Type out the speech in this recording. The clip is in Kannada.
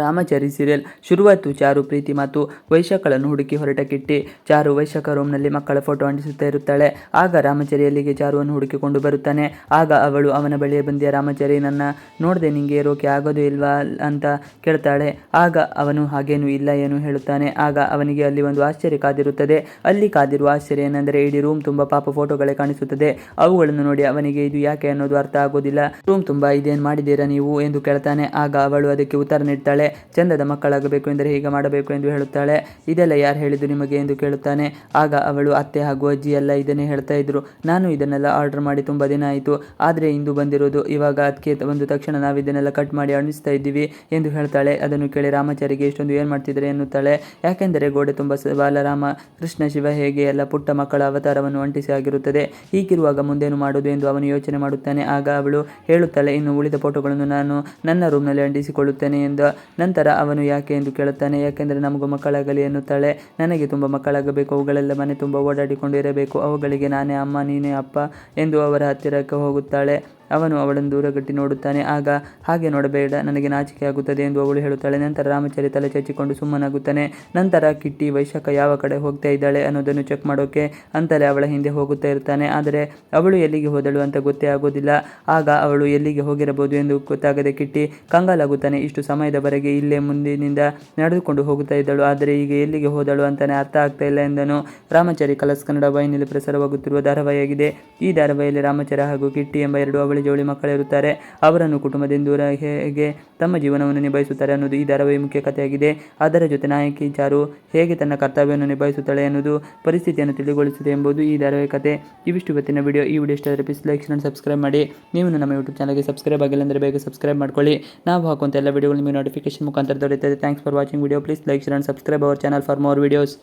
ರಾಮಚಾರಿ ಸೀರಿಯಲ್ ಶುರುವಾಯಿತು. ಚಾರು, ಪ್ರೀತಿ ಮತ್ತು ವೈಶಾಖಳನ್ನು ಹುಡುಕಿ ಹೊರಟ ಕಿಟ್ಟಿ ಚಾರು, ವೈಶಾಖ ರೂಮ್ನಲ್ಲಿ ಮಕ್ಕಳ ಫೋಟೋ ಅಂಟಿಸುತ್ತಾ ಇರುತ್ತಾಳೆ. ಆಗ ರಾಮಚಾರಿ ಅಲ್ಲಿಗೆ ಚಾರುವನ್ನು ಹುಡುಕಿಕೊಂಡು ಬರುತ್ತಾನೆ. ಆಗ ಅವಳು ಅವನ ಬಳಿಯ ಬಂದಿಯ, ರಾಮಚಾರಿ, ನನ್ನ ನೋಡದೆ ನಿಂಗೆ ರೋಕೆ ಆಗೋದು ಇಲ್ವಾ? ಅಂತ ಕೇಳ್ತಾಳೆ. ಆಗ ಅವನು, ಹಾಗೇನು ಇಲ್ಲ, ಏನು ಹೇಳುತ್ತಾನೆ. ಆಗ ಅವನಿಗೆ ಅಲ್ಲಿ ಒಂದು ಆಶ್ಚರ್ಯ ಕಾದಿರುತ್ತದೆ. ಅಲ್ಲಿ ಕಾದಿರುವ ಆಶ್ಚರ್ಯ ಏನೆಂದರೆ, ಇಡೀ ರೂಮ್ ತುಂಬ ಪಾಪ ಫೋಟೋಗಳೇ ಕಾಣಿಸುತ್ತದೆ. ಅವುಗಳನ್ನು ನೋಡಿ ಅವನಿಗೆ ಇದು ಯಾಕೆ ಅನ್ನೋದು ಅರ್ಥ ಆಗೋದಿಲ್ಲ. ರೂಮ್ ತುಂಬ ಇದೇನು ಮಾಡಿದ್ದೀರಾ ನೀವು? ಎಂದು ಕೇಳ್ತಾನೆ. ಆಗ ಅವಳು ಅದಕ್ಕೆ ಉತ್ತರ ನೀಡ್ತಾಳೆ. ಚಂದದ ಮಕ್ಕಳಾಗಬೇಕು ಎಂದರೆ ಹೀಗೆ ಮಾಡಬೇಕು ಎಂದು ಹೇಳುತ್ತಾಳೆ. ಇದೆಲ್ಲ ಯಾರು ಹೇಳಿದ್ದು ನಿಮಗೆ ಎಂದು ಕೇಳುತ್ತಾನೆ. ಆಗ ಅವಳು, ಅತ್ತೆ ಹಾಗೂ ಅಜ್ಜಿ ಎಲ್ಲ ಇದನ್ನೇ ಹೇಳ್ತಾ ಇದ್ರು. ನಾನು ಇದನ್ನೆಲ್ಲ ಆರ್ಡರ್ ಮಾಡಿ ತುಂಬ ದಿನ ಆಯಿತು. ಆದರೆ ಇಂದು ಬಂದಿರೋದು, ಇವಾಗ ಅದಕ್ಕೆ ಒಂದು ತಕ್ಷಣ ನಾವು ಇದನ್ನೆಲ್ಲ ಕಟ್ ಮಾಡಿ ಅಣಿಸ್ತಾ ಇದ್ದೀವಿ ಎಂದು ಹೇಳ್ತಾಳೆ. ಅದನ್ನು ಕೇಳಿ ರಾಮಾಚಾರಿಗೆ ಇಷ್ಟೊಂದು ಏನು ಮಾಡ್ತಿದ್ದಾರೆ ಎನ್ನುತ್ತಾಳೆ. ಯಾಕೆಂದರೆ ಗೋಡೆ ತುಂಬ ಬಾಲರಾಮ ಕೃಷ್ಣ, ಶಿವ ಹೇಗೆ ಎಲ್ಲ ಪುಟ್ಟ ಮಕ್ಕಳ ಅವತಾರವನ್ನು ಅಂಟಿಸಿ ಆಗಿರುತ್ತದೆ. ಹೀಗಿರುವಾಗ ಮುಂದೇನು ಮಾಡೋದು ಎಂದು ಅವನು ಯೋಚನೆ ಮಾಡುತ್ತಾನೆ. ಆಗ ಅವಳು ಹೇಳುತ್ತಾಳೆ, ಇನ್ನು ಉಳಿದ ಫೋಟೋಗಳನ್ನು ನಾನು ನನ್ನ ರೂಮ್ನಲ್ಲಿ ಅಂಟಿಸಿಕೊಳ್ಳುತ್ತೇನೆ ಎಂದು ನಂತರ ಅವನು ಯಾಕೆ ಎಂದು ಕೇಳುತ್ತಾನೆ? ಯಾಕೆಂದರೆ ನಮಗೂ ಮಕ್ಕಳಾಗಲಿ ಎನ್ನುತ್ತಾಳೆ. ನನಗೆ ತುಂಬ ಮಕ್ಕಳಾಗಬೇಕು, ಅವುಗಳೆಲ್ಲ ಮನೆ ತುಂಬ ಓಡಾಡಿಕೊಂಡು ಇರಬೇಕು. ಅವುಗಳಿಗೆ ನಾನೇ ಅಮ್ಮ, ನೀನೇ ಅಪ್ಪ ಎಂದು ಅವರ ಹತ್ತಿರಕ್ಕೆ ಹೋಗುತ್ತಾಳೆ. ಅವನು ಅವಳನ್ನು ದೂರಗಟ್ಟಿ ನೋಡುತ್ತಾನೆ. ಆಗ, ಹಾಗೆ ನೋಡಬೇಡ, ನನಗೆ ನಾಚಿಕೆ ಆಗುತ್ತದೆ ಎಂದು ಅವಳು ಹೇಳುತ್ತಾಳೆ. ನಂತರ ರಾಮಚಾರಿ ತಲೆ ಚಚ್ಚಿಕೊಂಡು ಸುಮ್ಮನಾಗುತ್ತಾನೆ. ನಂತರ ಕಿಟ್ಟಿ ವೈಶಾಖ ಯಾವ ಕಡೆ ಹೋಗ್ತಾ ಇದ್ದಾಳೆ ಅನ್ನೋದನ್ನು ಚೆಕ್ ಮಾಡೋಕೆ ಅಂತಲೇ ಅವಳ ಹಿಂದೆ ಹೋಗುತ್ತಾ ಇರ್ತಾನೆ. ಆದರೆ ಅವಳು ಎಲ್ಲಿಗೆ ಹೋದಳು ಅಂತ ಗೊತ್ತೇ ಆಗೋದಿಲ್ಲ. ಆಗ ಅವಳು ಎಲ್ಲಿಗೆ ಹೋಗಿರಬಹುದು ಎಂದು ಗೊತ್ತಾಗದೆ ಕಿಟ್ಟಿ ಕಂಗಾಲಾಗುತ್ತಾನೆ. ಇಷ್ಟು ಸಮಯದವರೆಗೆ ಇಲ್ಲೇ ಮುಂದಿನಿಂದ ನಡೆದುಕೊಂಡು ಹೋಗುತ್ತಾ ಇದ್ದಳು. ಆದರೆ ಈಗ ಎಲ್ಲಿಗೆ ಹೋದಳು ಅಂತಾನೆ ಅರ್ಥ ಆಗ್ತಾ ಇಲ್ಲ ಎಂದನು ರಾಮಚಾರಿ ಕಲಸ್ ಕನ್ನಡ ವಾಹಿನಿಯಲ್ಲಿ ಪ್ರಸಾರವಾಗುತ್ತಿರುವ ಧಾರಾವಾಹಿಯಾಗಿದೆ. ಈ ಧಾರಾವಾಹಿಯಲ್ಲಿ ರಾಮಚಾರಿ ಹಾಗೂ ಕಿಟ್ಟಿ ಎಂಬ ಎರಡು ಜೋಳಿ ಮಕ್ಕಳಿರುತ್ತಾರೆ ಅವರನ್ನು ಕುಟುಂಬದಿಂದ ದೂರ ಹೇಗೆ ತಮ್ಮ ಜೀವನವನ್ನು ನಿಭಾಯಿಸುತ್ತಾರೆ ಅನ್ನೋದು ಈ ಧಾರಾವಾಹಿ ಮುಖ್ಯ ಕಥೆಯಾಗಿದೆ. ಅದರ ಜೊತೆ ನಾಯಕಿ ಚಾರು ಹೇಗೆ ತನ್ನ ಕರ್ತವ್ಯವನ್ನು ನಿಭಾಯಿಸುತ್ತಾಳೆ ಅನ್ನೋದು ಪರಿಸ್ಥಿತಿಯನ್ನು ತಿಳಿಗೊಳಿಸಿದೆ ಎಂಬುದು ಈ ಧಾರಾವಾಹಿ ಕಥೆ. ಇವಿಷ್ಟು ಇವತ್ತಿನ ವಿಡಿಯೋ ಈ ವಿಡಿಯೋ ಇಷ್ಟ ಪ್ಲೀಸ್ ಲೈಕ್ ಅಂಡ್ ಸಬ್ಸ್ಕ್ರೈಬ್ ಮಾಡಿ. ನೀವು ನಮ್ಮ ಯೂಟ್ಯೂಬ್ ಚಾನಲ್ಗೆ ಸಬ್ಸ್ಕ್ರೈಬ್ ಆಗಿಲ್ಲ ಅಂದರೆ ಬೇಗ ಸಬ್ಸ್ಕ್ರೈಬ್ ಮಾಡ್ಕೊಳ್ಳಿ. ನಾವು ಹಾಕುವಂಥ ಎಲ್ಲ ವಿಡಿಯೋಗಳು ನಿಮಗೆ ನೋಟಿಫಿಕೇಶನ್ ಮುಖಾಂತರ ದೊರೆಯುತ್ತದೆ. Thanks for watching video please like and subscribe our channel for more videos